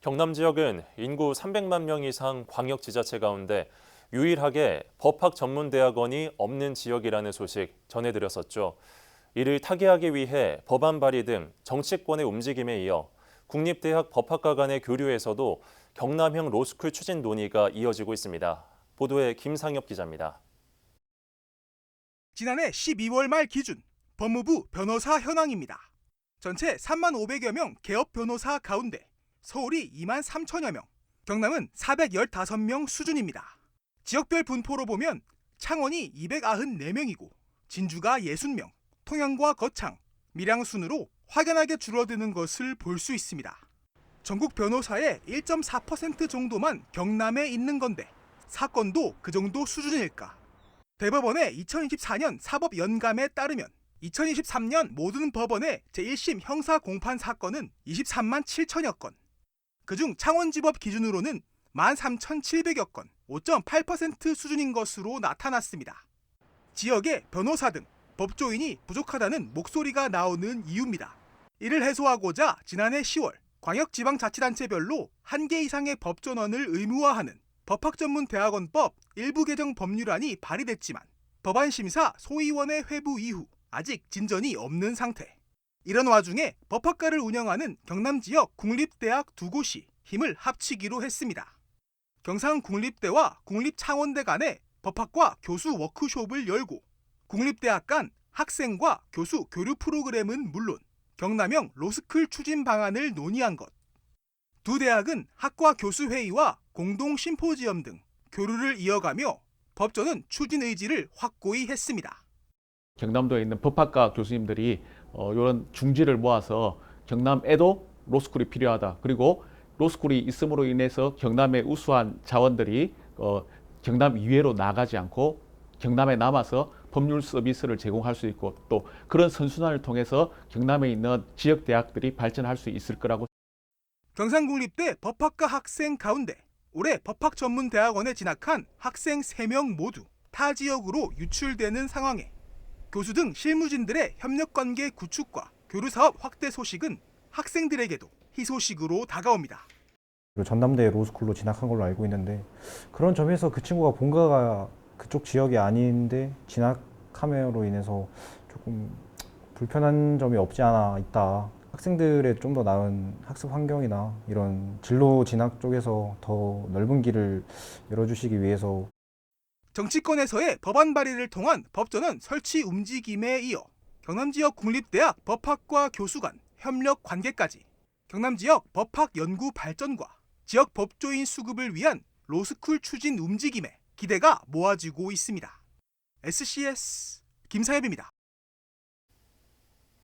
경남 지역은 인구 300만 명 이상 광역 지자체 가운데 유일하게 법학 전문 대학원이 없는 지역이라는 소식 전해드렸었죠. 이를 타개하기 위해 법안 발의 등 정치권의 움직임에 이어 국립대학 법학과 간의 교류에서도 경남형 로스쿨 추진 논의가 이어지고 있습니다. 보도에 김상엽 기자입니다. 지난해 12월 말 기준 법무부 변호사 현황입니다. 전체 3만 500여 명 개업 변호사 가운데 서울이 2만 3천여 명, 경남은 415명 수준입니다. 지역별 분포로 보면 창원이 294명이고 진주가 60명, 통영과 거창, 밀양 순으로 확연하게 줄어드는 것을 볼 수 있습니다. 전국 변호사의 1.4% 정도만 경남에 있는 건데 사건도 그 정도 수준일까? 대법원의 2024년 사법 연감에 따르면 2023년 모든 법원의 제1심 형사 공판 사건은 23만 7천여 건. 그중 창원지법 기준으로는 13,700여 건, 5.8% 수준인 것으로 나타났습니다. 지역의 변호사 등 법조인이 부족하다는 목소리가 나오는 이유입니다. 이를 해소하고자 지난해 10월 광역지방자치단체별로 한 개 이상의 법전원을 의무화하는 법학전문대학원법 일부 개정 법률안이 발의됐지만 법안 심사 소위원회 회부 이후 아직 진전이 없는 상태. 이런 와중에 법학과를 운영하는 경남 지역 국립대학 두 곳이 힘을 합치기로 했습니다. 경상국립대와 국립창원대 간에 법학과 교수 워크숍을 열고 국립대학 간 학생과 교수 교류 프로그램은 물론 경남형 로스쿨 추진 방안을 논의한 것. 두 대학은 학과 교수 회의와 공동 심포지엄 등 교류를 이어가며 법전은 추진 의지를 확고히 했습니다. 경남도에 있는 법학과 교수님들이 어, 이런 중지를 모아서 경남에도 로스쿨이 필요하다. 그리고 로스쿨이 있음으로 인해서 경남의 우수한 자원들이 어, 경남 이외로 나가지 않고 경남에 남아서 법률 서비스를 제공할 수 있고 또 그런 선순환을 통해서 경남에 있는 지역 대학들이 발전할 수 있을 거라고 경상국립대 법학과 학생 가운데 올해 법학 전문 대학원에 진학한 학생 3명 모두 타 지역으로 유출되는 상황에 교수 등 실무진들의 협력관계 구축과 교류사업 확대 소식은 학생들에게도 희소식으로 다가옵니다. 전남대 로스쿨로 진학한 걸로 알고 있는데 그런 점에서 그 친구가 본가가 그쪽 지역이 아닌데 진학함으로 인해서 조금 불편한 점이 없지 않아 있다. 학생들의 좀 더 나은 학습 환경이나 이런 진로 진학 쪽에서 더 넓은 길을 열어주시기 위해서 정치권에서의 법안 발의를 통한 법전은 설치 움직임에 이어 경남 지역 국립대학 법학과 교수 간 협력 관계까지 경남 지역 법학 연구 발전과 지역 법조인 수급을 위한 로스쿨 추진 움직임에 기대가 모아지고 있습니다. SCS 김사엽입니다.